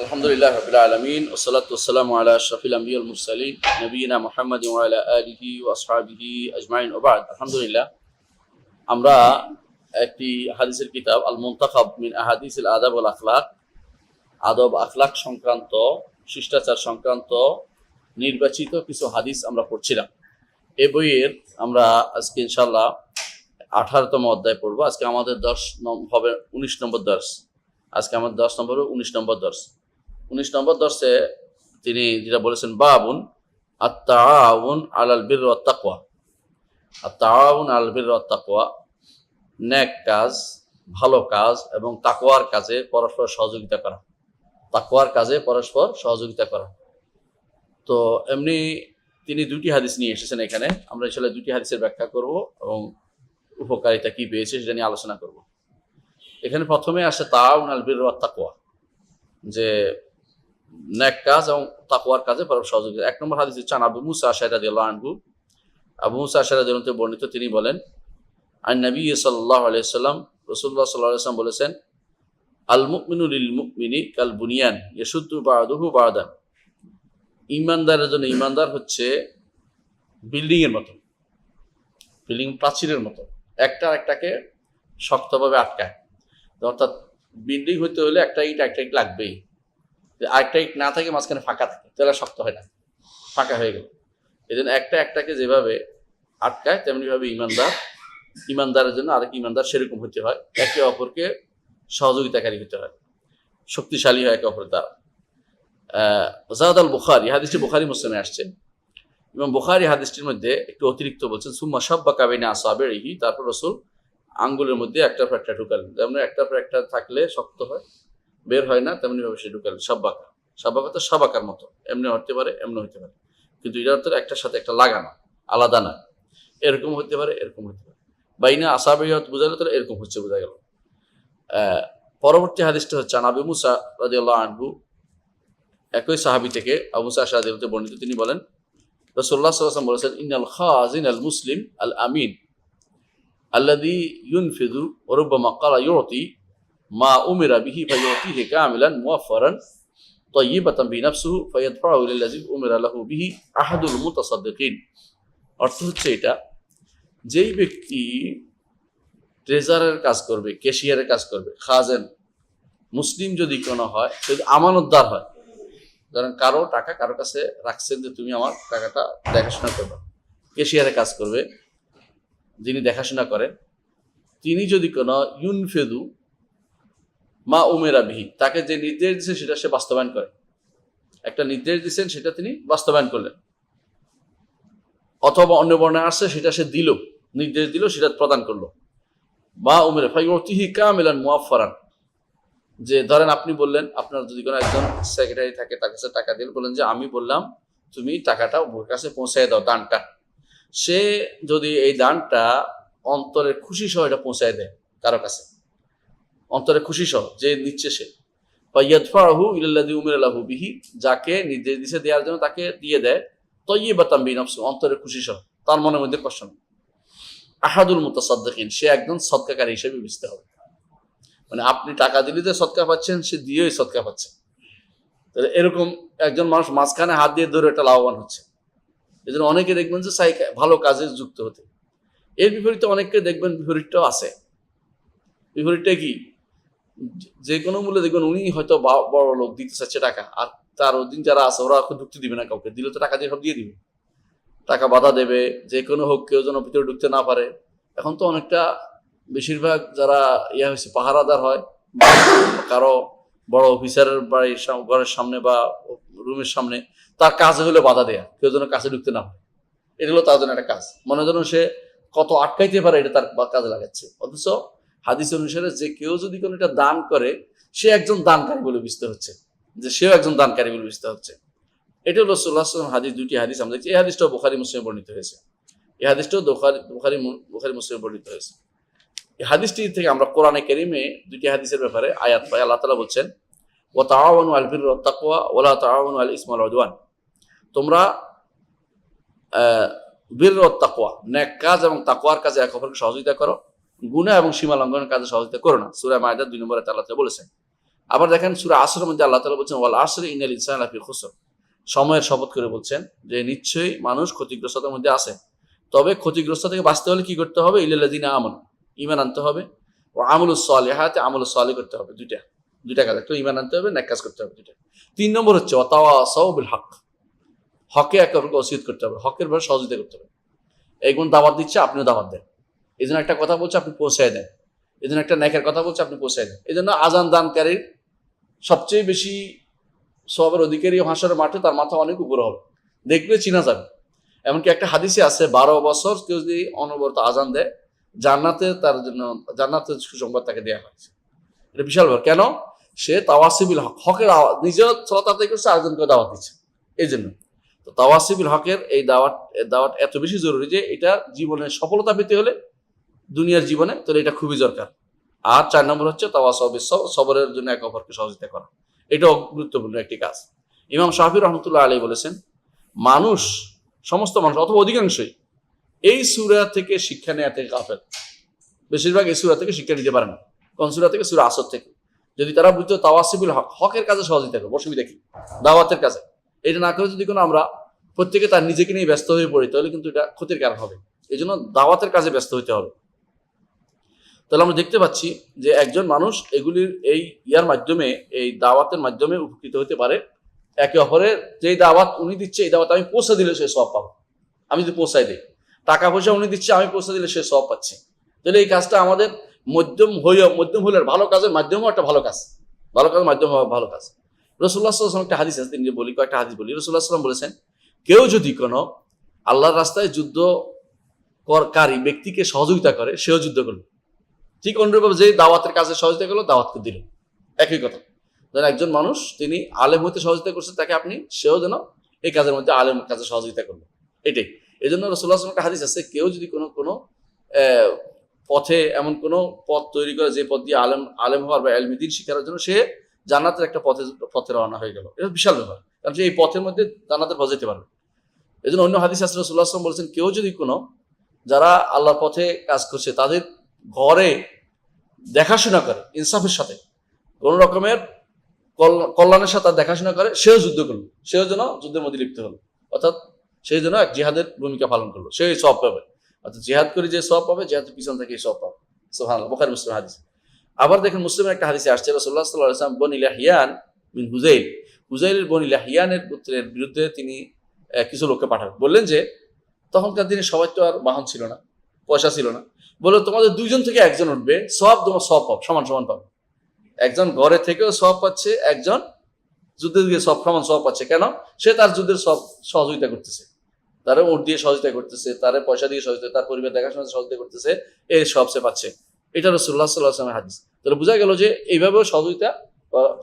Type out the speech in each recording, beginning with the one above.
আলহামদুলিল্লাহ রবিল আলমিন ওসলাতাম আলা শফিল আম্বিউল মুরসালিন নবীনা মোহাম্মদ আলা আলিহি ওয়াসহাবিহি আজমাইন ওবাদ আলহামদুলিল্লাহ আমরা একটি হাদিসের কিতাব আল মুন্তাখাব মিন আহাদিস আদাব আল আখলাক, আদব আখলাক সংক্রান্ত, শিষ্টাচার সংক্রান্ত নির্বাচিত কিছু হাদিস আমরা পড়ছিলাম। এ বইয়ের আমরা আজকে ইনশাল্লাহ আঠারোতম অধ্যায় পড়ব। আজকে আমাদের দশ হবে উনিশ নম্বর দর্শ। আজকে আমাদের দশ নম্বর, উনিশ নম্বর দর্শ। উনিশ নম্বর দর্শে তিনি যেটা বলেছেন, বাবুন আত্মাউন আলাল বীর তাকওয়া। আত্মাউন আলাল বীর তাকওয়া, ন্যাক কাজ, ভালো কাজ এবং তাকওয়ার কাজে পরস্পর সহযোগিতা করা। তাকওয়ার কাজে পরস্পর সহযোগিতা করা। তো এমনি তিনি দুটি হাদিস নিয়ে এসেছেন এখানে। আমরা আসলে দুটি হাদিসের ব্যাখ্যা করব এবং উপকারিতা কি পেয়েছে সেটা নিয়ে আলোচনা করব। এখানে প্রথমে আসে তাউন আল বীর তাকওয়া, যে ন্যাক কাজ এবং তাকওয়ার কাজে সহযোগিতা এক নম্বর হাদিস চান আবু মুসা রাদিয়াল্লাহু আনহু আবু মুসা রাদিয়াল্লাহু বর্ণিত তিনি বলেন আন নবী সাল্লাল্লাহু আলাইহি সাল্লাম রাসূলুল্লাহ সাল্লাল্লাহু আলাইহি সাল্লাম বলেছেন আল মুমিনু লিল মুমিনি কাল বুনিয়ান ইয়াশুদ্দু বা'দুহু বা'দান ইমানদারের জন্য ইমানদার হচ্ছে বিল্ডিং এর মতো বিল্ডিং প্রাচীরের মতো, একটা একটাকে শক্তভাবে আটকায়। অর্থাৎ বিল্ডিং হতে হলে একটা ইট একটা ইট লাগবেই। আরেকটা ইট না থাকে মাঝখানে ফাঁকা থাকে আর শক্ত হয় না। ফাঁকা হয়ে গেল। এই জন্য একটা একটাকে যেভাবে আটকায় তেমনিভাবে ইমানদার, ইমানদারের জন্য আরেক ইমানদার সেরকম হতে হয়। একে অপরকে সহযোগিতাকারী হতে হয়। শক্তিশালী হয় একে অপরের দ্বারা। জাহাদ আল বুখারি হাদিসটি বুখারি মুসলিমে আসছে। এবং বুখারি হাদিসটির মধ্যে একটু অতিরিক্ত বলছেন, সুম্মা সব্বা কাবিনে আসাবে রেহি তারপর রসুল আঙ্গুলের মধ্যে একটার পর একটা ঢুকালেন। যেমন একটার পর একটা থাকলে শক্ত হয় বের হয় না, তেমনি ভাবে সে ঢুকালেন সব্বাকা। সব্বাকা তো সাবাকার মতো। এমনি হতে পারে, এমনি হতে পারে। কিন্তু এটা অর্থ একটার সাথে একটা লাগানো আলাদা না। এরকম হতে পারে, এরকম হতে পারে। বাইনা আসাবিহত বোঝালে তো এরকম হচ্ছে, বোঝা গেল। পরবর্তী হাদিসটা হচ্ছে আনাবি মুসা রাদিয়াল্লাহু আনহু একই সাহাবি থেকে আবু আশাদিতে বর্ণিত, তিনি বলেন রসুল্লাহ সাল্লাম বলেছেন খাজিন আল মুসলিম আল আমিন আল্লাদি ইউনফিদু ওরব্বামা কালা ইউরতি মা উমেরা বিহি ফাইয়তি হে কামিলান মুয়াফারান তৈবাতাম বিনাফসুহু ফাইয়াদফাউ লিল্লাযী উমিরা লাহু বিহি আহাদুল মুতাসাদ্দিকিন অর্থ হচ্ছে এটা, যেই ব্যক্তি ট্রেজারের কাজ করবে ক্যাশিয়ারের কাজ করবে, খাজেন, মুসলিম যদি কোনো হয় যদি আমানতদার হয়, ধরেন কারও টাকা কারও কাছে রাখছেন যে তুমি আমার টাকাটা দেখাশোনা করবে ক্যাশিয়ারের কাজ করবে, যিনি দেখাশোনা করেন, তিনি যদি কোনো ইউনফেদু মা উমেরা বিহি, তাকে যে নির্দেশ দিচ্ছেন সেটা সে বাস্তবায়ন করে। একটা নির্দেশ দিচ্ছেন সেটা তিনি বাস্তবায়ন করলেন। অথবা অন্য বর্ণে আসছে সেটা সে দিল, নির্দেশ দিল, সেটা প্রদান করল। মা উমেরা ফাই অতিহি কামিলান মুআফফারান। যে ধরেন আপনি বললেন, আপনার যদি কোনো একজন সেক্রেটারি থাকে, তার কাছে টাকা দিলেন বললেন যে, আমি বললাম, তুমি টাকাটা ওর কাছে পৌঁছায় দাও, দানটা। সে যদি এই দানটা অন্তরের খুশি সহ এটা পৌঁছায় দেয়, কারও কাছে। অন্তরে খুশি সহ, যে নিচ্ছে সে। বা ইয়াদফাহু ইলাল্লাযী উমিরা লাহু বিহি, যাকে নির্দেশ দিছে দেওয়ার জন্য তাকে দিয়ে দেয় তয়্যিবাতাম বিনফসু অন্তরে খুশি সহ, তার মনের মধ্যে কষ্ট নেই আহাদুল মুতাসাদ্দিকিন, সে একজন সৎকাকারী হিসেবে বিবেচিত হবে। মানে আপনি টাকা দিলে যে সৎকা পাচ্ছেন, সে দিয়েই সৎকা পাচ্ছেন তাহলে এরকম একজন মানুষ মাঝখানে হাত দিয়ে ধরে একটা লাভবান হচ্ছে। এই জন্য অনেকে দেখবেন যে চাই ভালো কাজে যুক্ত হতে। এর বিপরীতে অনেককে দেখবেন বিপরীতটাও আছে। বিপরীতটা কি? যে কোনো মূল্যে দেখবেন উনি হয়তো বড় লোক, দিতে চাচ্ছে টাকা, আর তার অধীন যারা আছে, ওরা ঢুকতে দিবে না কাউকে। দিলে তো টাকা দিয়ে সব দিয়ে দিবে। টাকা বাধা দেবে, যে কোনো হোক, কেউ যেন ভিতরে ঢুকতে না পারে। এখন তো অনেকটা বেশিরভাগ যারা ইয়া হয়েছে, পাহারাদার হয় কারও বড় অফিসারের বাড়ির ঘরের সামনে বা রুমের সামনে, তার কাজ হলে বাধা দেয়া, কেউ যেন কাছে ঢুকতে না পারে। এটা হলো তার জন্য একটা কাজ। মনে যেন সে কত আটকাইতে পারে, এটা তার কাজে লাগাচ্ছে। অথচ হাদিস অনুসারে যে কেউ যদি কোনো একটা দান করে, সে একজন দানকারী বলে বুঝতে হচ্ছে। যে সেও একজন দানকারী বলে বুঝতে হচ্ছে। এটা হলো সোল্লাহ হাদিস দুটি হাদিস আমরা দেখছি। এই হাদিসটাও বোখারি, মুসলিমে বর্ণিত হয়েছে। এই হাদিসটাও বোখারি বোখারি মুসলিমে বর্ণিত হয়েছে। এই হাদিসটি থেকে আমরা কোরআনে কেরিমে দুটি হাদিসের ব্যাপারে আয়াত পাই। আল্লাহ তালা বলছেন ও তাওয়ানু আল বির তাকুয়া ওলা তাওয়ানু আল ইসমাল উদওয়ান। তোমরা বীর তাকুয়া ন্যাক কাজ এবং তাকুয়ার কাজে এক অপরকে সহযোগিতা করো। গুণা এবং সীমা লঙ্ঘনের কাজে সহযোগিতা করো না। সুরা মায়দার দুই নম্বরে তাল্লাহ বলেছেন। আবার দেখেন সুরা আসরের মধ্যে আল্লাহ তালা বলছেন, ওয়াল আসরে ইনাল ইনসান খুসর। সময়ের শপথ করে বলছেন যে, নিশ্চয়ই মানুষ ক্ষতিগ্রস্ততার মধ্যে আছে। তবে ক্ষতিগ্রস্ত থেকে বাঁচতে হলে কি করতে হবে? ইলাল্লাদিনা আমল ইমান আনতে হবে। ও আমল সালেহাতে আমল সালে করতে হবে দুইটা। দুইটা কাজ, একটা ইমান আনতে হবে না কাজ করতে হবে দুইটা। তিন নম্বর হচ্ছে অতাওয়া সবিল হক। হকে একে অপরকে অসিয়ত করতে হবে। হকের ভাবে সহযোগিতা করতে হবে। এই গুণ দাওয়াত দিচ্ছে, আপনিও দাওয়াত দেন। এই জন্য একটা কথা বলছে, আপনি পৌঁছায় দেন। এই জন্য একটা ন্যাকের কথা বলছে, আপনি পৌঁছায় দেন। এই জন্য আজান দানকারীর সবচেয়ে বেশি সবের অধিকারী হাসরের মাঠে তার মাথা অনেক উপরে হবে। দেখলে চিনা যাবে। এমনকি একটা হাদিসে আছে, বারো বছর কেউ যদি অনবরত আজান দেয়, জান্নাতে তার জন্য, জান্নাতের সুসংবাদ তাকে দেওয়া হয়েছে। এটা বিশাল ব্যাপার। কেন? সে তাওয়াসিবিল হক, হকের চলা তাড়াতাড়ি করছে, আরেকজনকে দাওয়াত দিচ্ছে। এই জন্য। তো তাওয়াসিবিল হকের এই দাওয়াত দাওয়াত এত বেশি জরুরি যে এটা জীবনে সফলতা পেতে হলে দুনিয়ার জীবনে, তাহলে এটা খুবই দরকার। আর চার নম্বর হচ্ছে তাওয়াসব সবরের জন্য এক অপরকে সহযোগিতা করা। এটাও গুরুত্বপূর্ণ একটি কাজ। ইমাম শাহি রহমতুল্লাহ আলী বলেছেন, মানুষ, সমস্ত মানুষ, অথবা অধিকাংশই এই সুরা থেকে শিক্ষা নেওয়া থেকে কাফের। বেশিরভাগ এই সুরা থেকে শিক্ষা নিতে পারে না। কোন সুরা থেকে? সুরা আসর থেকে। যদি তারা বুঝতো তাওয়াসিবুল হক, হকের কাজে সহযোগিতা করব অসুবিধা কি দাওয়াতের কাজে। এটা না করে যদি কোনো আমরা প্রত্যেকে তার নিজেকে নিয়ে ব্যস্ত হয়ে পড়ি, তাহলে কিন্তু এটা ক্ষতির কারণ হবে। এই জন্য দাওয়াতের কাজে ব্যস্ত হতে হবে। তাহলে আমরা দেখতে পাচ্ছি যে একজন মানুষ এগুলির এই ইয়ার মাধ্যমে, এই দাওয়াতের মাধ্যমে উপকৃত হতে পারে। একে অপরের যেই দাওয়াত উনি দিচ্ছে, এই দাওয়াত আমি পৌঁছে দিলে সে সব পাবো। আমি যদি পৌঁছাই দিই, টাকা পয়সা উনি দিচ্ছে, আমি পৌঁছে দিলে সে সব পাচ্ছে। তাহলে এই কাজটা আমাদের মধ্যম হইয়া, মধ্যম হলের ভালো কাজের মাধ্যমেও একটা ভালো কাজ। ভালো কাজের মাধ্যম ভালো কাজ। রসুল্লাহ সাল্লাম একটা হাদিস আছে, তিনি যে বলি, কয়েকটা হাদিস বলি। রসুল্লাহ সাল্লাম বলেছেন, কেউ যদি কোনো আল্লাহর রাস্তায় যুদ্ধ করকারী ব্যক্তিকে সহযোগিতা করে, সেও যুদ্ধ করবে। ঠিক অনুরূপভাবে যে দাওয়াতের কাজে সহযোগিতা করল, দাওয়াতকে দিল। একই কথা। যেন একজন মানুষ, তিনি আলেম হইতে সহযোগিতা করছে তাকে আপনি, সেও যেন এই কাজের মধ্যে আলেম কাজে সহযোগিতা করল। এটাই। এই জন্য রসুল্লাহ হাদিস আছে, কেউ যদি কোনো কোনো পথে এমন কোনো পথ তৈরি করে, যে পথ দিয়ে আলেম আলেম হওয়ার বা এলমিদিন শিখার জন্য, সে জান্নাতের একটা পথে পথে রওনা হয়ে গেল। এটা বিশাল ব্যাপার। কারণ সে এই পথের মধ্যে জান্নাতের পথ যেতে পারবে। এই জন্য অন্য হাদিস আসলে রসুল্লাহ আসলাম বলছেন, কেউ যদি কোনো, যারা আল্লাহর পথে কাজ করছে, তাদের ঘরে দেখাশোনা করে, ইনসাফের সাথে। কোন রকমের কল্যাণের সাথে দেখাশোনা করে, সেও যুদ্ধ করল। সেও যেন যুদ্ধের মধ্যে লিপ্ত হলো। অর্থাৎ সেই জন্য এক জিহাদের ভূমিকা পালন করল। সে সব পাবে। অর্থাৎ জিহাদ করে যে সব পাবে, জিহাদের পিছন থেকে সব পাবে। সোহান বোখারি মুসলিম হাদিস। আবার দেখেন মুসলিমের একটা হাদিসে আসছে রসুল্লাহ সাল্লাহ ইসলাম বন ইলাহিয়ান মিন হুজাইল হুজাইলের বন ইলাহিয়ানের পুত্রের বিরুদ্ধে তিনি কিছু লোককে পাঠাবেন বললেন যে, তখনকার দিনে সবাই তো আর বাহন ছিল না, পয়সা ছিল না। বলল তোমাদের দুইজন থেকে একজন উঠবে, সব তোমার সব পাব, সমান সমান পাবে। একজন ঘরে থেকেও সব পাচ্ছে, একজন যুদ্ধে গিয়ে সব, সমান সব পাচ্ছে। কেন? সে তার যুদ্ধের সব সহযোগিতা করতেছে। তারা ওট দিয়ে সহযোগিতা করতেছে, তারা পয়সা দিয়ে সহযোগিতা, তার পরিবার দেখাশোনা সহযোগিতা করতেছে এই সব সে পাচ্ছে। এটা রসুল্লাহ সাল্লাহ আসলামের হাদিস। তাহলে বোঝা গেল যে এইভাবেও সহযোগিতা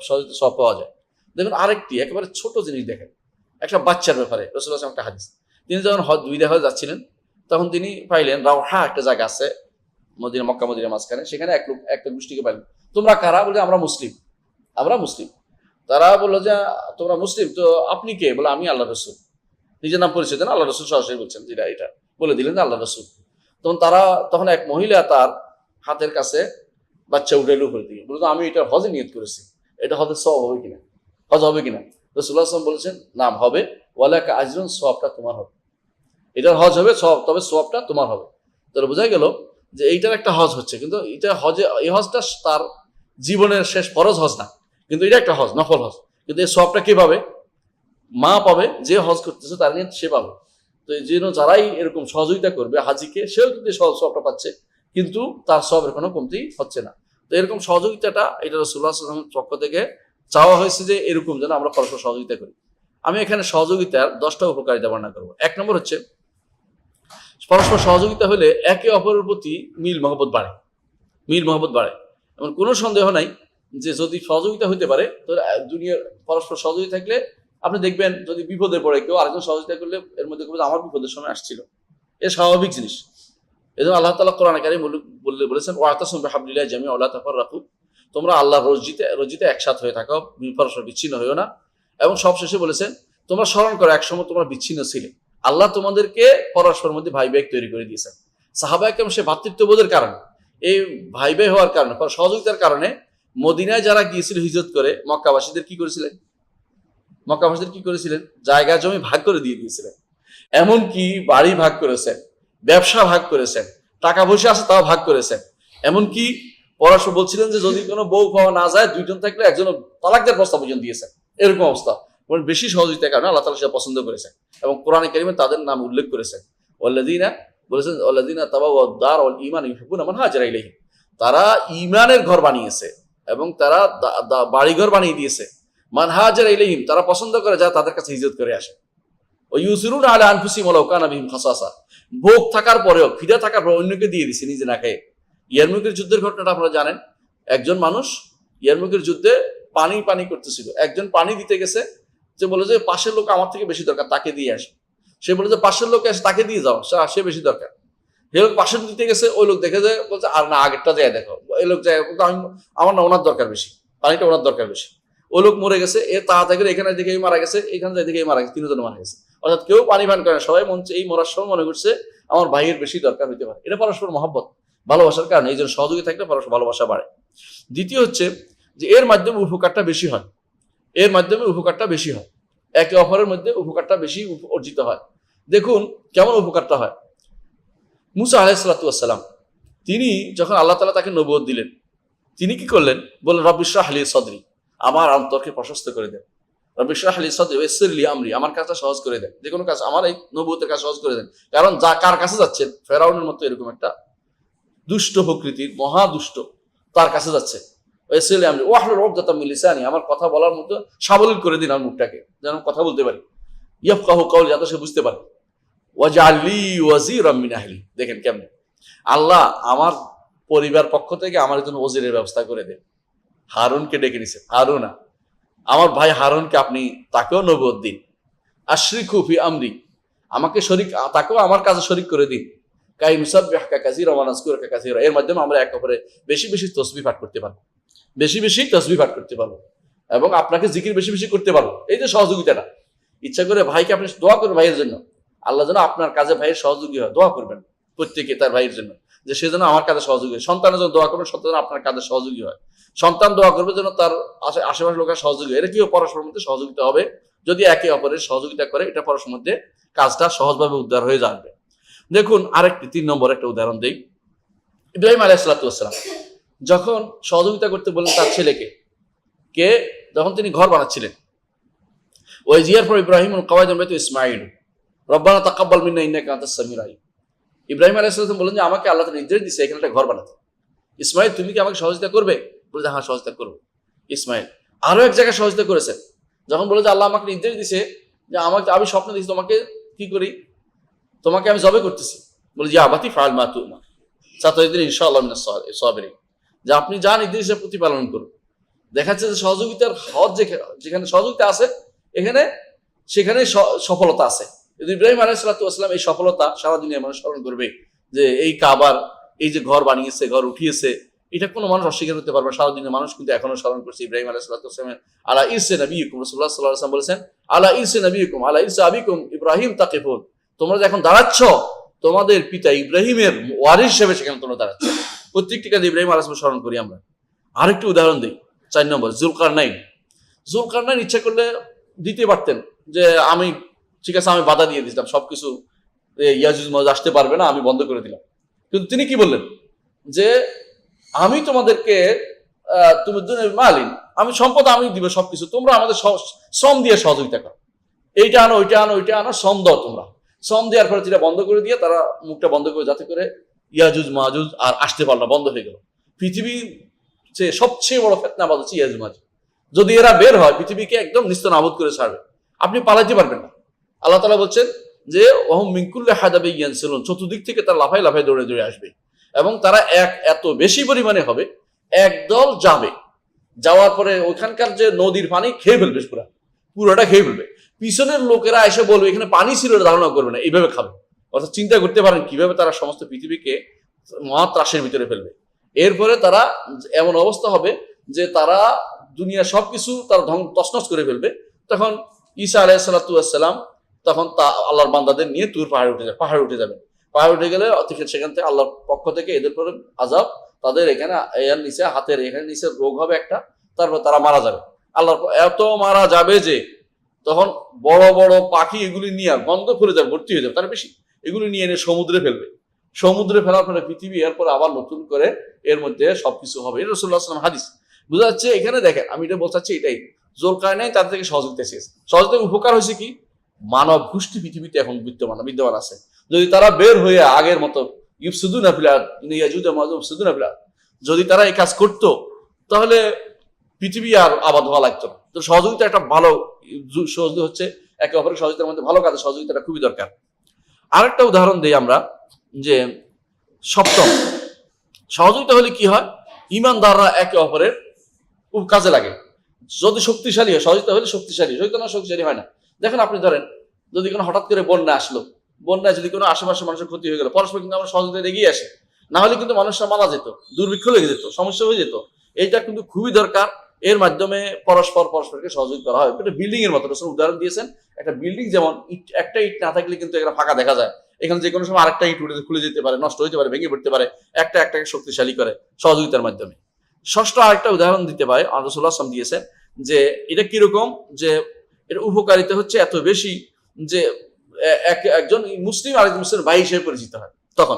সহযোগিতা সব পাওয়া যায়। দেখুন, আরেকটি একেবারে ছোট জিনিস দেখেন। একটা বাচ্চার ব্যাপারে রসুল্লাহ একটা হাদিস। তিনি যখন দুই দেখা যাচ্ছিলেন, তখন তিনি পাইলেন রাউহা একটা জায়গা আছে মদিনা, মক্কা মদিনা মাঝখানে, সেখানে এক লোক, একটা গোষ্ঠীকে পাইলেন তোমরা কারা? বলে, আমরা মুসলিম। আমরা মুসলিম। তারা বলল যে, তোমরা মুসলিম? তো আপনি কে? বলে, আমি আল্লাহ রসুল। নিজের নাম পরিচয় দেন আল্লাহ রসুল সরাসরি বলছেন। যেটা এটা বলে দিলেন আল্লাহ রসুল। তখন তারা, তখন এক মহিলা তার হাতের কাছে বাচ্চা উঠাইলো উপরে দিকে। বলতো আমি এটা হজে নিয়ত করেছি। এটা হজের সব হবে কিনা? হজ হবে কিনা? রসুল্লাহ আসলাম বলেছেন, নাম হবে, ওয়ালাকা আজরুন সবটা তোমার হবে। এটার হজ হবে সব তবে সবটা তোমার হবে। তাহলে বোঝা গেল যে এইটার একটা হজ হচ্ছে, কিন্তু এটা হজে, এই হজটা তার জীবনের শেষ ফরজ হজ না, কিন্তু এটা একটা হজ, নফল হজ। কিন্তু এই সবটা কে পাবে মা পাবে, যে হজ করতেছে তার নিয়ে সে পাবে। তো এই জন্য যারাই এরকম সহযোগিতা করবে হাজিকে, সেও কিন্তু সবটা পাচ্ছে, কিন্তু তার সবের কোনো কমতি হচ্ছে না। তো এরকম সহযোগিতাটা এটা রসুল্লাহ সাল্লামের পক্ষ থেকে চাওয়া হয়েছে যে এরকম যেন আমরা পরস্পর সহযোগিতা করি। আমি এখানে সহযোগিতার দশটা উপকারিতা বর্ণনা করব। এক নম্বর হচ্ছে পরস্পর সহযোগিতা হলে একে অপরের প্রতি মিল মহব্বত বাড়ে। মিল মহব্বত বাড়ে। এমন কোনো সন্দেহ নাই যে যদি সহযোগিতা হতে পারে তাহলে দুনিয়ার পরস্পর সহযোগিতা থাকলে আপনি দেখবেন যদি বিপদে পড়ে কেউ আরেকজন সহযোগিতা করলে এর মধ্যে আমার বিপদের সময় আসছিল। এ স্বাভাবিক জিনিস। এই জন্য আল্লাহ তালা কোরআন কারি বললে বলেছেন, ওয়াতাসম হাবলিল্লাহ জামি আল্লাহ তাফর রাখু তোমরা আল্লাহ রজিতে রজিতে একসাথ হয়ে থাকো পরস্পর বিচ্ছিন্ন হয়েও না। এবং সবশেষে বলেছেন, তোমরা স্মরণ করো, একসময় তোমরা বিচ্ছিন্ন ছিলে। আল্লাহ তোমাদেরকে পরস্পর মধ্যে ভাই ভাই তৈরি করে দিয়েছেন। সাহাবা সে ভাতৃত্ববোধের কারণে, এই ভাই ভাই হওয়ার কারণে সহযোগিতার কারণে মদিনায় যারা গিয়েছিল হিজরত করে, মক্কাবাসীদের কি করেছিলেন? মক্কাবাসীদের কি করেছিলেন? জায়গা জমি ভাগ করে দিয়ে দিয়েছিলেন। এমনকি বাড়ি ভাগ করেছেন, ব্যবসা ভাগ করেছেন, টাকা পয়সা আছে তাও ভাগ করেছেন। এমনকি পড়াশোনা বলছিলেন যে, যদি কোনো বউ পাওয়া না যায়, দুইজন থাকলে একজন তালাক দেওয়ার প্রস্তাব পর্যন্ত দিয়েছেন। এরকম অবস্থা। কারণ বেশি সহযোগিতার কারণে আল্লাহ তালা সেটা পছন্দ করেছেন এবং কোরআনে কারিমে তাদের নাম উল্লেখ করেছেন। ওল্লাদিনা বলেছেন ওল্লাদিনা তাবা ও দার অল ইমান ইহুকুন আমার হাজারা তারা ইমানের ঘর বানিয়েছে এবং তারা বাড়িঘর বানিয়ে দিয়েছে। মান হাজার ইলাইহিম, তারা পছন্দ করে যা তাদের কাছে হিজরত করে আসে। ও ইউসিরুন আলা আনফুসিহিম ওয়ালাউ কানা বিহিম খাসাসা। ভোগ থাকার পরেও খিদা থাকার পর অন্যকে দিয়ে দিছে নিজে না খেয়ে। ইয়ারমুকের যুদ্ধের ঘটনাটা আপনারা জানেন, একজন মানুষ ইয়ারমুকের যুদ্ধে পানি পানি করতেছিল। একজন পানি দিতে গেছে যে বলে যে, পাশের লোক আমার থেকে বেশি দরকার, তাকে দিয়ে আসে। সে বলে যে, পাশের লোক এসে তাকে দিয়ে যাও, সে- বেশি দরকার। সে লোক পাশের দিতে গেছে, ওই লোক দেখে যায় বলছে, আর না, আগেরটা যায় দেখো। এই লোক যায় আমি, আমার না ওনার দরকার বেশি পানিটা ওনার দরকার বেশি। ওই লোক মরে গেছে, এ তাড়াতাড়ি এখানে দিকে মারা গেছে, এখানে যাই দিকে মারা গেছে, তিনজন মারা গেছে। অর্থাৎ কেউ পানি পান করে না, সবাই মন এই মরার সময় মনে করছে, আমার ভাইয়ের বেশি দরকার হইতে পারে। এটা পরস্পর মহব্বত, ভালোবাসার কারণে, এই জন্য সহযোগী থাকলে পরস্পর ভালোবাসা বাড়ে। দ্বিতীয় হচ্ছে যে, এর মাধ্যমে উপকারটা বেশি হয়। এর মাধ্যমে উপকারটা বেশি হয়। একে অপরের মধ্যে উপকারটা বেশি অর্জিত হয়। দেখুন কেমন উপকারটা হয়। মুসা আলাইসালাতাম তিনি যখন আল্লাহ তালা তাকে নবুয়ত দিলেন, তিনি কি করলেন? বললেন রবিশাহ আলী সদরি, আমার অন্তরকে প্রশস্ত করে দেন। রবিশাহ আলী সদরি ওয়েসরলি আমরি, আমার কাজটা সহজ করে দেন। যে কোনো কাজ আমার এই নবুয়তের কাজ সহজ করে দেন। কারণ যা কার কাছে যাচ্ছেন, ফেরাউনের মতো এরকম একটা দুষ্ট প্রকৃতির, মহা দুষ্ট, তার কাছে যাচ্ছে। ওয়েসরলি আমরি কথা বলার মতো সাবলীল করে দিন আমার মুখটাকে, যেন কথা বলতে পারি। ইয়াফকাহু কাউলি যাতে সে বুঝতে পারে। ওয়াজআলি ওয়াজিরাম মিন আহলি, দেখেন কেমনে। আল্লাহ আমার পরিবার পক্ষ থেকে আমার জন্য ওজিরের ব্যবস্থা করে দেন। হারুনকে ডেকে নিছে, হারুনা, আমার ভাই হারুনকে আপনি তাকেও নবদ দিন। আশ্রি খুফি আমরি, আমাকে শরিক, তাকেও আমার কাজে শরিক করে দিন। কাই মুসাব্বিহকা কাসীরা ওয়া নাযকুরুকা কাসীরা, এর মাধ্যমে আমরা একে অপরে বেশি বেশি তসবিহ পাঠ করতে পারব। বেশি বেশি তসবিহ পাঠ করতে পারব এবং আপনাকে জিকির বেশি বেশি করতে পারব এই যে সহযোগিতাটা। ইচ্ছা করে ভাইকে আপনি দোয়া করবেন ভাইয়ের জন্য। আল্লাহ যেন আপনার কাজে ভাইয়ের সহযোগী হয়, দোয়া করবেন প্রত্যেকে তার ভাইয়ের জন্য। যে সে যেন আমার কাজে সহযোগী হয়। সন্তানের জন্য দোয়া করবেন সন্তান আপনার কাজে সহযোগী হয়। সন্তান দোয়া করবে যেন তার আশে- আশেপাশের লোকের সহযোগী হয়। এটা কি পরস্পরের মধ্যে সহযোগিতা হবে? যদি একে অপরের সহযোগিতা করে, এটা পরস্পরের মধ্যে কাজটা সহজভাবে উদ্ধার হয়ে যাবে। দেখুন আরেকটি, তিন নম্বর একটা উদাহরণ দিই। ইব্রাহিম আলাইসালাতাম যখন সহযোগিতা করতে বললেন তার ছেলেকে, কে? যখন তিনি ঘর বানাচ্ছিলেন। ওই জিয়ার পর ইব্রাহিম কওয়াইদ বেতু ইসমাইল রব্বানা তাকাব্বাল মিন্না ইন্নাকা আনতাস সামিউল আলিম। ইব্রাহিম আলাইহিস সালাম বললেন যে, আমাকে আল্লাহ নির্দেশ দিয়েছে এখানে একটা ঘর বানাতে। ইসমাইল তুমি কি আমাকে সহযোগিতা করবে? বলে হ্যাঁ সহযোগিতা করব। ইসমাইল আরও এক জায়গায় সহযোগিতা করেছেন। যখন বলে যে, আল্লাহ আমাকে নির্দেশ দিছে যে, আমাকে, আমি স্বপ্ন দিচ্ছি তোমাকে কি করি? তোমাকে আমি জবে করতেছি। বলে যে, আবাতি ফাল মা তুমা। সাতদিন ইনশাআল্লাহ মিনাস সাবিরিন। যে আপনি যা নির্দেশ প্রতিপালন করুন। দেখা যাচ্ছে যে সহযোগিতার হজ যেখানে সহযোগিতা আছে, এখানে সেখানে সফলতা আছে। ইব্রাহিম আলাইসালাতাম এই সফলতা সারা দুনিয়ার মানুষ স্মরণ করবে যে এই কাবার, এই যে ঘর বানিয়েছে, ঘর উঠিয়েছে, এটা কোনো মানুষ অস্বীকার করতে পারবে সারা দিনের মানুষ কিন্তু এখনও স্মরণ করছে ইব্রাহিম আলাইসালামের আলা ইরসে নবী হুকুম রসুল্লাহ সাল্লাহ আসলাম বলেছেন, আলা ইরসে নবী হুকুম আলা ইরসে আবিকুম ইব্রাহিম তাকিফুন। তোমরা যে এখন দাঁড়াচ্ছ, তোমাদের পিতা ইব্রাহিমের ওয়ারিস হিসেবে সেখানে তোমরা দাঁড়াচ্ছ। প্রত্যেকটি কাজে ইব্রাহিম আলাইসলাম স্মরণ করি আমরা। আরেকটি উদাহরণ দিই চার নম্বর জুলকার নাইন জুলকার নাইন ইচ্ছা করলে দিতে পারতেন যে আমি ঠিক আছে আমি বাধা দিয়ে দিয়েছিলাম সবকিছু এ, ইয়াজুজ মজ আসতে পারবে না আমি বন্ধ করে দিলাম। কিন্তু তিনি কি বললেন? যে আমি তোমাদেরকে তুমি মালিন আমি সম্পদ আমি দিব সবকিছু তোমরা আমাদের শ্রম দিয়ে সহযোগিতা করো। এইটা আনো ওইটা আনো ওইটা আনো শ্রম দাও তোমরা। শ্রম দেওয়ার পরে যেটা বন্ধ করে দিয়ে তারা মুখটা বন্ধ করে যাতে করে ইয়াজুজ মাহুজ আর আসতে পারল না, বন্ধ হয়ে গেল। পৃথিবী যে সবচেয়ে বড় ফেতনাবাদ হচ্ছে ইয়াজুজ যদি এরা বের হয় পৃথিবীকে একদম নিস্ত নাবুদ করে ছাড়বে। আপনি পালাতে পারবেন না। আল্লাহ তালা বলছেন যে ওহম মিঙ্কুল্লে হাদাবে ইয়ান সেলুন চতুর্দিক থেকে তারা লাফাই লাফাই দৌড়ে দৌড়ে আসবে। এবং তারা এক এত বেশি পরিমাণে হবে একদল যাবে। যাওয়ার পরে ওইখানকার যে নদীর পানি খেয়ে ফেলবে পুরা। পুরোটা খেয়ে ফেলবে। পিছনের লোকেরা এসে বলবে এখানে পানি ছিল ধারণা করবে না এইভাবে খাবে। অর্থাৎ চিন্তা করতে পারেন কীভাবে তারা সমস্ত পৃথিবীকে মহা ত্রাসের ভিতরে ফেলবে। এরপরে তারা এমন অবস্থা হবে যে তারা দুনিয়া সবকিছু তারা ধ্বং তছনছ করে ফেলবে। তখন ঈসা আলাহ আলাইসালাতাম তখন তা আল্লাহর বান্দাদের নিয়ে তুর পাহাড়ে উঠে যাবে, পাহাড়ে উঠে যাবে। পাহাড়ে উঠে গেলে সেখান থেকে আল্লাহর পক্ষ থেকে এদের পরে আজাব তাদের এখানে এর নিচে, হাতের এখানে নিচে রোগ হবে একটা, তারপর তারা মারা যাবে। আল্লাহর এত মারা যাবে যে তখন বড় বড় পাখি এগুলি নিয়ে গন্ধ ফুলে যাবে, ভর্তি হয়ে যাবে, তার বেশি। এগুলি নিয়ে এনে সমুদ্রে ফেলবে। সমুদ্রে ফেলার ফলে পৃথিবী এরপর আবার নতুন করে এর মধ্যে সবকিছু হবে। এটা রসুল্লাহ আসলাম হাদিস। বোঝা যাচ্ছে, এখানে দেখেন, আমি এটা বলতে চাচ্ছি এটাই। জোর নাই তার থেকে সহযোগিতা চেয়েছে। সহযোগিতার উপকার হয়েছে কি? মানব গোষ্ঠী পৃথিবীতে এখন বিদ্যমান বিদ্যমান আছে। যদি তারা বের হয়ে আগের মতো যদি তারা এই কাজ করতো, তাহলে পৃথিবী আর আবাদ হওয়া লাগতো না। তো সহযোগিতা একটা ভালো, সহযোগিতা হচ্ছে একে অপরের সহযোগিতার মধ্যে ভালো কাজে সহযোগিতাটা খুবই দরকার। আরেকটা উদাহরণ দিই আমরা, যে সপ্তম, সহযোগিতা হলে কি হয়? ইমানদাররা একে অপরের খুব কাজে লাগে। যদি শক্তিশালী হয়, সহযোগিতা হলে শক্তিশালী, সহযোগিতা না শক্তিশালী হয় না। দেখেন আপনি ধরেন, যদি কোনো হঠাৎ করে বন্যা আসলো, বন্যায় যদি কোনো আশেপাশে মানুষের ক্ষতি হয়ে গেল, পরস্পর কিন্তু আমরা সহযোগিতা এগিয়ে আসে। না হলে কিন্তু মানুষরা মারা যেত, দুর্ভিক্ষ লেগে যেত, সমস্যা হয়ে যেত। এইটা কিন্তু খুবই দরকার। এর মাধ্যমে পরস্পর পরস্পরকে সহযোগিতা করা হয়। একটা বিল্ডিং এর মতো। উদাহরণ দিয়েছেন একটা বিল্ডিং যেমন ইট একটা ইট না থাকলে কিন্তু একটা ফাঁকা দেখা যায়। এখানে যে কোনো সময় আরেকটা ইট উঠে খুলে যেতে পারে নষ্ট হতে পারে ভেঙে পড়তে পারে একটা একটাকে শক্তিশালী করে সহযোগিতার মাধ্যমে। ষষ্ঠ আরেকটা উদাহরণ দিতে পারে আসলাম দিয়েছেন যে এটা কীরকম যে এর উপকারিতা হচ্ছে এত বেশি যে এক একজন মুসলিম আরেকজন মুসলিম ভাই হিসেবে পরিচিত হয়। তখন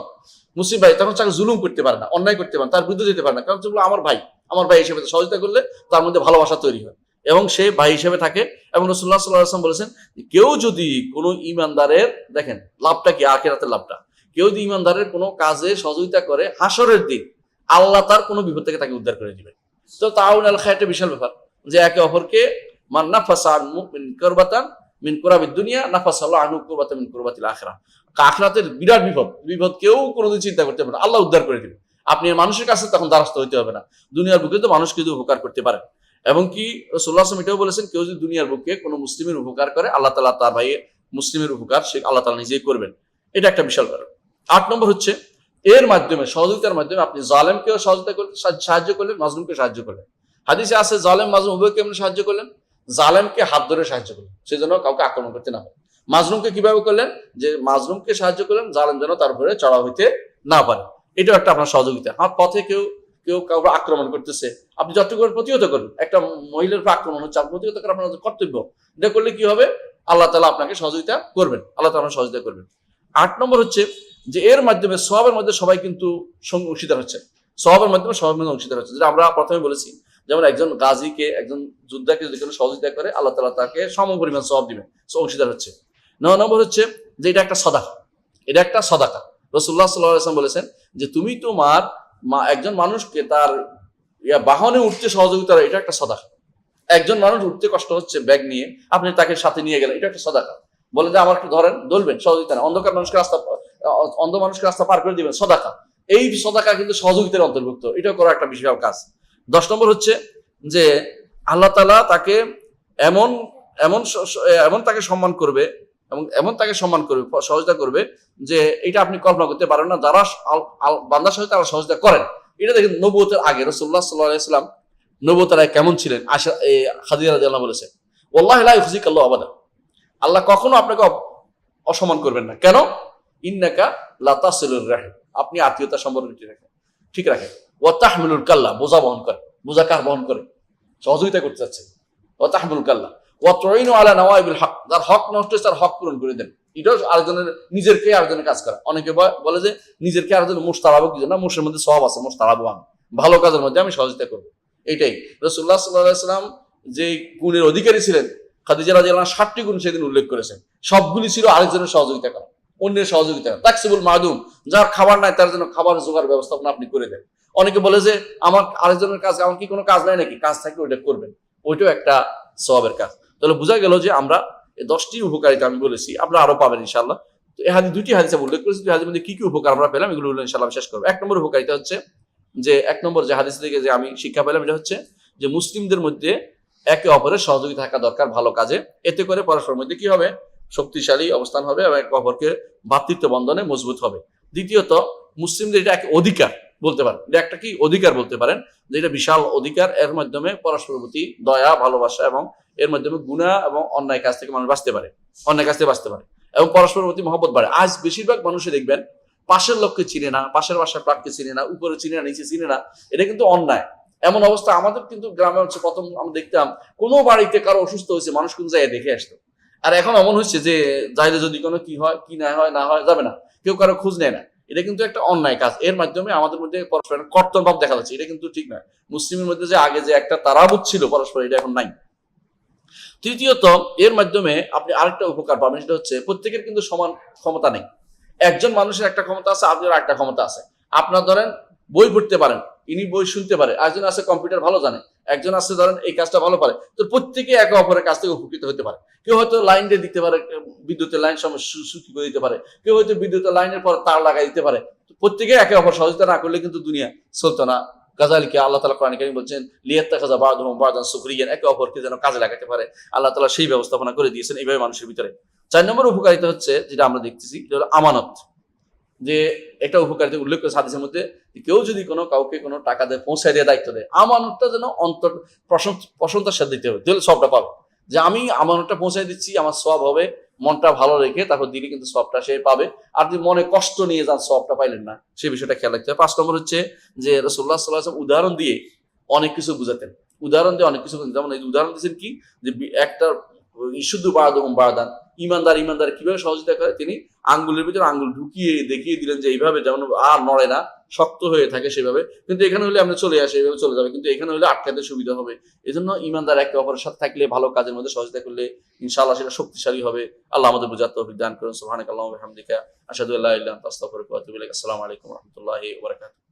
মুসলিম ভাই তখন তাকে জুলুম করতে পারে না অন্যায় করতে পারে না, তার বিরুদ্ধে যেতে পারে না। কারণ যেগুলো আমার ভাই। আমার ভাই হিসেবে সহযোগিতা করলে তার মধ্যে ভালোবাসা তৈরি হয়। এবং সে ভাই হিসেবে থাকে এবং রসুল্লাহ সাল্লাহ আসলাম বলেছেন কেউ যদি কোনো ইমানদারের দেখেন, লাভটা কি? আখেরাতের লাভটা। কেউ যদি ইমানদারের কোনো কাজে সহযোগিতা করে হাসরের দিন, আল্লাহ তার কোনো বিপদ থেকে তাকে উদ্ধার করে দিবে তো তাউন আল খায় একটা বিশাল ব্যাপার যে একে অপরকে মান নাফাসা আন মুমিন করবাতান মিন কোরআবিদ দুনিয়া, নাফাসা আল্লাহ আনু করবাতা মিন কোরবাতিল আখরা আখরাতের বিরাট বিপদ বিপদ কেউ কোনোদিন চিন্তা করতে পারে না। আল্লাহ উদ্ধার করে দিবে। আপনি মানুষের কাছে তখন দ্বারস্থ হইতে হবে না। দুনিয়ার বুকে তো মানুষ কিন্তু উপকার করতে পারে। এবং কি রসুল্লাহ আসলাম এটাও বলেছেন, কেউ যদি দুনিয়ার বুকে কোনো মুসলিমের উপকার করে, আল্লাহ তালা তার ভাই মুসলিমের উপকার সে আল্লাহ তালা নিজেই করবেন। এটা একটা বিশাল ব্যাপার। আট নম্বর হচ্ছে, এর মাধ্যমে, সহযোগিতার মাধ্যমে আপনি জালেমকেও সহযোগিতা করলেন সাহায্য করলেন, মাজলুমকে সাহায্য করলেন। হাদিসে আছে, জালেম মাজলুম উভয়কে এমনি সাহায্য করলেন? জালেমকে হাত ধরে সাহায্য করলেন। সেই জন্য কাউকে আক্রমণ করতে না হয় মাজলুমকে কীভাবে করলেন? যে মাজলুমকে সাহায্য করলেন, জালেম যেন তার উপরে চড়া হইতে না পারে। এটাও একটা আপনার সহযোগিতা। আমার পথে কেউ কেউ কাউকে আক্রমণ করতেছে, আপনি পারেন প্রতিহত করুন। একটা মহিলার উপর আক্রমণ হচ্ছে, আপনি প্রতিহত করা আপনার কর্তব্য। এটা করলে কি হবে? আল্লাহ তালা আপনাকে সহযোগিতা করবেন। আল্লাহ তালা সহযোগিতা করবেন। আট নম্বর হচ্ছে যে, এর মাধ্যমে সবের মধ্যে সবাই কিন্তু অংশীদার হচ্ছে। সবের মাধ্যমে সবার মধ্যে অংশীদার হচ্ছে। যেটা আমরা প্রথমে বলেছি, যেমন একজন গাজীকে, একজন যোদ্ধাকে যদি কোনো সহযোগিতা করে, আল্লাহ তালা তাকে সম পরিমাণ সব দিবেন অংশীদার হচ্ছে। নয় নম্বর হচ্ছে যে, এটা একটা সদাকা। এটা একটা সদাকা। রসুল্লাহ সাল্লাম বলেছেন যে তুমি তোমার একজন মানুষকে তার ইয়া বাহনে উঠতে সহযোগিতা এটা একটা সদাকা। একজন মানুষ উঠতে কষ্ট হচ্ছে ব্যাগ নিয়ে, আপনি তাকে সাথে নিয়ে গেলেন, এটা একটা সদাকা। বলে যে আমার একটু ধরেন, দলবেন, সহযোগিতা না অন্ধকার মানুষকে রাস্তা, অন্ধ মানুষকে রাস্তা পার করে দিবেন, সদাকা। এই সদাকা কিন্তু সহযোগিতার অন্তর্ভুক্ত এটা করা একটা বিশাল কাজ। দশ নম্বর হচ্ছে যে আল্লাহ তালা তাকে এমন এমন এমন তাকে সম্মান করবে এবং এমন তাকে সম্মান করবে, সহযোগিতা করবে যে এটা আপনি কল্পনা করতে পারেন না, যারা বান্দার সাথে তারা সহযোগিতা করেন। এটা দেখেন নবুয়তের আগে রসুল্লাহ সাল্লাহ ইসলাম নবুয়তারা কেমন ছিলেন? আশা খাদিজা রাজি আল্লাহ বলেছে ওল্লাহ হুজিক আল্লাহ আবাদা। আল্লাহ কখনো আপনাকে অসম্মান করবেন না। কেন? ইন্নাকা লাতাসিলুর রাহিম। আপনি আত্মীয়তা সম্পর্ক ঠিক রাখেন। ঠিক রাখেন। ও তাহমিলুল কাল্লা। বোঝা বহন করে বোঝা কার বহন করে সহযোগিতা করতে চাচ্ছে ও তাহমিলুল কাল্লা। ও ত্রয়ীন আলা হক, যার হক নষ্ট তার হক পূরণ করে দেন। এটাও আরেকজনের আরেকজনের কাজ করা। অনেকে বলে যে নিজের কে আরেকজনের কি জন্য? মোষের মধ্যে সব আছে আমি। ভালো কাজের মধ্যে আমি সহযোগিতা করব। এটাই। রসুল্লাহ সাল্লাহ সাল্লাম যে গুণের অধিকারী ছিলেন, খাদিজা রাজি আল্লাহ ষাটটি গুণ সেদিন উল্লেখ করেছেন। সবগুলি ছিল আরেকজনের সহযোগিতা করা, অন্যের সহযোগিতা তাকসিবুল মাদুম, যার খাবার নাই তার জন্য খাবার জোগাড় ব্যবস্থাপনা আপনি করে দেন। অনেকে বলে যে আমার আরেকজনের কাজ, আমার কি কোনো কাজ নাই নাকি? কাজ থাকলে ওইটা করবেন। ওইটাও একটা সবের কাজ। তাহলে বোঝা গেল যে আমরা দশটি উপকারিতা আমি বলেছি, আপনারা আরও পাবেন ইনশাল্লাহ তো এই হাদিস দুটি হাদিসে উল্লেখ করেছি, দুই হাদিসের মধ্যে কি কি উপকার আমরা পেলাম, এগুলো ইনশাল্লাহ শেষ করব। এক নম্বর উপকারিতা হচ্ছে যে, এক নম্বর যে হাদিস থেকে যে আমি শিক্ষা পেলাম, এটা হচ্ছে যে মুসলিমদের মধ্যে একে অপরের সহযোগিতা থাকা দরকার ভালো কাজে। এতে করে পরস্পরের মধ্যে কি হবে? শক্তিশালী অবস্থান হবে এবং একে অপরকে ভাতৃত্ব বন্ধনে মজবুত হবে। দ্বিতীয়ত, মুসলিমদের এটা এক অধিকার বলতে পারেন। এটা একটা কি? অধিকার বলতে পারেন, যে এটা বিশাল অধিকার, এর মাধ্যমে পরস্পর প্রতি দয়া, ভালোবাসা এবং এর মাধ্যমে গুণা এবং অন্যায় কাজ থেকে মানুষ বাঁচতে পারে, অন্যায় কাজ থেকে বাঁচতে পারে এবং পরস্পরের প্রতি মহব্বত বাড়ে। আজ বেশিরভাগ মানুষই দেখবেন পাশের লোককে চিনে না, পাশের বাসার প্রাককে চিনে না, উপরে চিনে না, নিচে চিনে না। এটা কিন্তু অন্যায়। এমন অবস্থা আমাদের কিন্তু গ্রামে হচ্ছে। প্রথম আমরা দেখতাম কোনো বাড়িতে কারও অসুস্থ হয়েছে, মানুষ কোন জায়গায় দেখে আসতো। আর এখন এমন হচ্ছে যে যাইলে যদি কোনো কি হয়, কি না হয় না হয়, যাবে না। কেউ কারও খোঁজ নেয় না। এটা কিন্তু একটা অন্যায় কাজ। এর মাধ্যমে আমাদের মধ্যে পরস্পরের কর্তব্য দেখা যাচ্ছে। এটা কিন্তু ঠিক নয়। মুসলিমের মধ্যে যে আগে যে একটা তারাবুত ছিল পরস্পর এটা এখন নাই। তৃতীয়ত, এর মাধ্যমে আপনি আরেকটা উপকার পাবেন, সেটা হচ্ছে প্রত্যেকের কিন্তু সমান ক্ষমতা নেই। একজন মানুষের একটা ক্ষমতা আছে আপনার একটা ক্ষমতা আছে। আপনার ধরেন বই পড়তে পারেন, ইনি বই শুনতে পারে একজন আছে কম্পিউটার ভালো জানে, একজন আছে ধরেন এই কাজটা ভালো পারে, তো প্রত্যেকে একে অপরের কাছ থেকে উপকৃত হতে পারে। কেউ হয়তো লাইন দিয়ে দিতে পারে, বিদ্যুতের লাইন সুখী করে দিতে পারে, কেউ হয়তো বিদ্যুতের লাইনের পর তার লাগাই দিতে পারে। প্রত্যেকে একে অপর সহযোগিতা না করলে কিন্তু দুনিয়া চলতো না। গাজালিকে আল্লাহ তালা কোরআন কারিম বলছেন লিয়াত্তা খাজা একে অপরকে যেন কাজে লাগাতে পারে। আল্লাহ তালা সেই ব্যবস্থাপনা করে দিয়েছেন এইভাবে মানুষের ভিতরে। চার নম্বর উপকারিতা হচ্ছে যেটা আমরা দেখতেছি, এটা হলো আমানত। যে একটা উপকারিতা উল্লেখ করে হাদিসের মধ্যে কেউ যদি কোনো কাউকে কোনো টাকা দেয়, পৌঁছায় দিয়ে দায়িত্ব দেয়, আমানতটা যেন অন্তর প্রশংস- প্রশংসার সাথে দিতে হবে তাহলে সবটা পাবে। যে আমি আমানতটা পৌঁছায় দিচ্ছি, আমার সব হবে মনটা ভালো রেখে তারপর দিলে কিন্তু সবটা সে পাবে। আর যদি মনে কষ্ট নিয়ে যান সবটা পাইলেন না সেই বিষয়টা খেয়াল রাখতে হবে। পাঁচ নম্বর হচ্ছে যে রসুল্লাহ সাল্লাহ উদাহরণ দিয়ে অনেক কিছু বুঝাতেন। উদাহরণ দিয়ে অনেক কিছু যেমন এই উদাহরণ দিয়েছেন কি? যে একটা শুদ্ধ বাড়াদম বাড়াদান ইমানদার ইমানদার কীভাবে সহযোগিতা করে? তিনি আঙ্গুলের ভিতরে আঙ্গুল ঢুকিয়ে দেখিয়ে দিলেন যে এইভাবে যেমন আর নড়ে না শক্ত হয়ে থাকে সেভাবে। কিন্তু এখানে হলে আমরা চলে আসে, এভাবে চলে যাবে। কিন্তু এখানে হলে আটকাতে সুবিধা হবে। এই জন্য ইমানদার একে অপরের সাথে থাকলে, ভালো কাজের মধ্যে সহযোগিতা করলে ইনশাআল্লাহ সেটা শক্তিশালী হবে। আল্লাহ আমাদের বুঝার তৌফিক দান করুন। সুবহানাকাল্লাহু ওয়া বিহামদিকা। আশহাদু আল্লা ইলাহা ইল্লা আনতা, আস্তাগফিরুকা ওয়া আসসালামু আলাইকুম